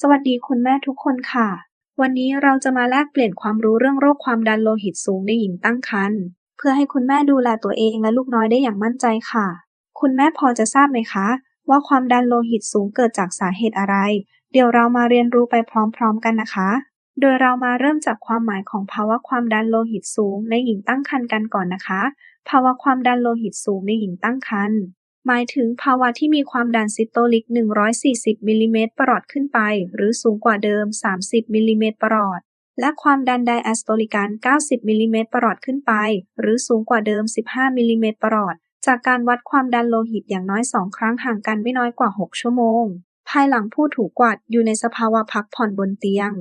สวัสดีคุณแม่ทุกคนค่ะ วันนี้เราจะมาแลกเปลี่ยนความรู้เรื่องโรคความดันโลหิตสูงในหญิงตั้งครรภ์เพื่อให้คุณแม่ดูแลตัวเองและลูกน้อยได้อย่างมั่นใจค่ะ คุณแม่พอจะทราบไหมคะ ว่าความดันโลหิตสูงเกิดจากสาเหตุอะไร เดี๋ยวเรามาเรียนรู้ไปพร้อมๆกันนะคะ โดยเรามาเริ่มจากความหมายของภาวะความดันโลหิตสูงในหญิงตั้งครรภ์กันก่อนนะคะ ภาวะความดันโลหิตสูงในหญิงตั้งครรภ์ หมายถึงภาวะที่มีความดันซิสโตลิก 140มิลลิเมตรประหลอดขึ้นไป หรือสูงกว่าเดิม 30มิลลิเมตรประหลอด และความดันไดอะสโตลิกัน 90มิลลิเมตรประหลอดขึ้นไป หรือสูงกว่าเดิม 15มิลลิเมตรประหลอด จากการวัดความดันโลหิตอย่างน้อย 2 ครั้งห่างกันไม่น้อยกว่า 6 ชั่วโมง ภายหลังผู้ถูกกวาดอยู่ในสภาวะพักผ่อนบนเตียง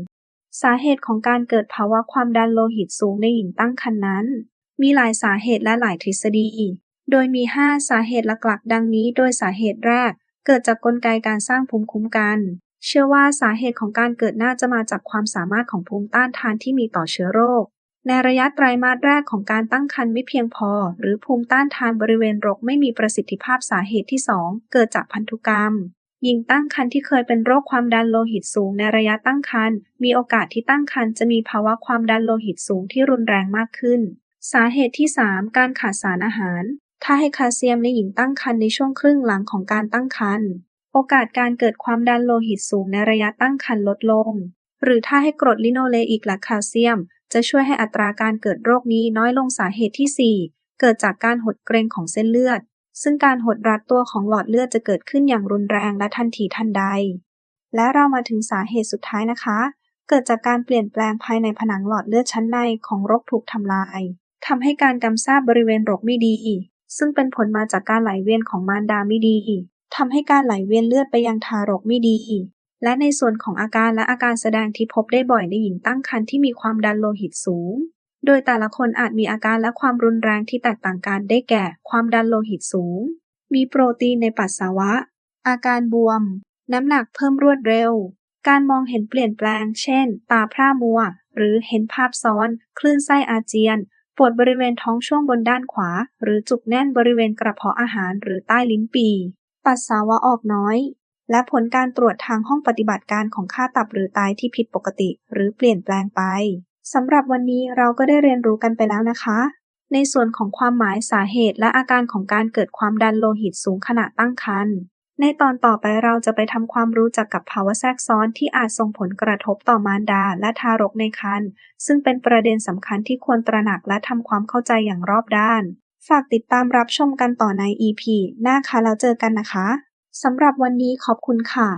สาเหตุของการเกิดภาวะความดันโลหิตสูงในหญิงตั้งครรภ์นั้น มีหลายสาเหตุและหลายทฤษฎี โดยมี 5 สาเหตุหลักๆ ดังนี้ โดยสาเหตุแรก เกิดจากกลไกการสร้างภูมิคุ้มกัน เชื่อว่าสาเหตุของการเกิดน่าจะมาจากความสามารถของภูมิต้านทานที่มีต่อเชื้อโรค ในระยะไตรมาสแรกของการตั้งครรภ์ไม่เพียงพอ หรือภูมิต้านทานบริเวณรกไม่มีประสิทธิภาพสาเหตุที่ 2 เกิดจากพันธุกรรมหญิงตั้งครรภ์ที่เคยเป็นโรคความดันโลหิตสูงในระยะตั้งครรภ์มีโอกาสที่ตั้งครรภ์จะมีภาวะความดันโลหิตสูงที่รุนแรงมากขึ้น สาเหตุที่ 3 การขาดสารอาหาร ถ้าให้คลเซียมในหญิงตั้งครรภ์ในช่วงครึ่งหลังของการตั้งครรภ์ โอกาสการเกิดความดันโลหิตสูงในระยะตั้งครรภ์ลดลง หรือถ้าให้กรดลิโนเลอิกและคลเซียม จะช่วยให้อัตราการเกิดโรคนี้น้อยลงสาเหตุที่ 4 เกิดจากการหดเกรงของเส้นเลือด ซึ่งการหดรัดตัวของหลอดเลือดจะเกิดขึ้นอย่างรุนแรงและทันทีทันใด และเรามาถึงสาเหตุสุดท้ายนะคะ เกิดจากการเปลี่ยนแปลงภายในผนังหลอดเลือดชั้นในของรกถูกทำลายทำให้การกำซาบบริเวณรกไม่ดี ซึ่งเป็นผลมาจากการไหลเวียนของมารดาไม่ดีทำให้การไหลเวียนเลือดไปยังทารกไม่ดีและในส่วนของอาการและอาการแสดงที่พบได้บ่อยในหญิงตั้งครรภ์ที่มีความดันโลหิตสูง โดยแต่ละคนอาจมีอาการและความรุนแรงที่แตกต่างกันได้แก่ ความดันโลหิตสูง มีโปรตีนในปัสสาวะ อาการบวม น้ำหนักเพิ่มรวดเร็ว การมองเห็นเปลี่ยนแปลง เช่น ตาพร่ามัว หรือเห็นภาพซ้อน คลื่นไส้อาเจียน ปวดบริเวณท้องช่วงบนด้านขวา หรือจุกแน่นบริเวณกระเพาะอาหารหรือใต้ลิ้นปีปัสสาวะออกน้อย และผลการตรวจทางห้องปฏิบัติการของค่าตับหรือไตที่ผิดปกติ หรือเปลี่ยนแปลงไปสำหรับวันนี้เราก็ได้เรียนรู้กันไปแล้วนะคะ ในส่วนของความหมายสาเหตุและอาการของการเกิดความดันโลหิตสูงขณะตั้งครรภ์ ในตอนต่อไปเราจะไปทำความรู้จักกับภาวะแทรกซ้อนที่อาจส่งผลกระทบต่อมารดาและทารกในครรภ์ซึ่งเป็นประเด็นสำคัญที่ควรตระหนักและทำความเข้าใจอย่างรอบด้าน ฝากติดตามรับชมกันต่อใน EP หน้าค่ะแล้วเจอกันนะคะสำหรับวันนี้ขอบคุณค่ะ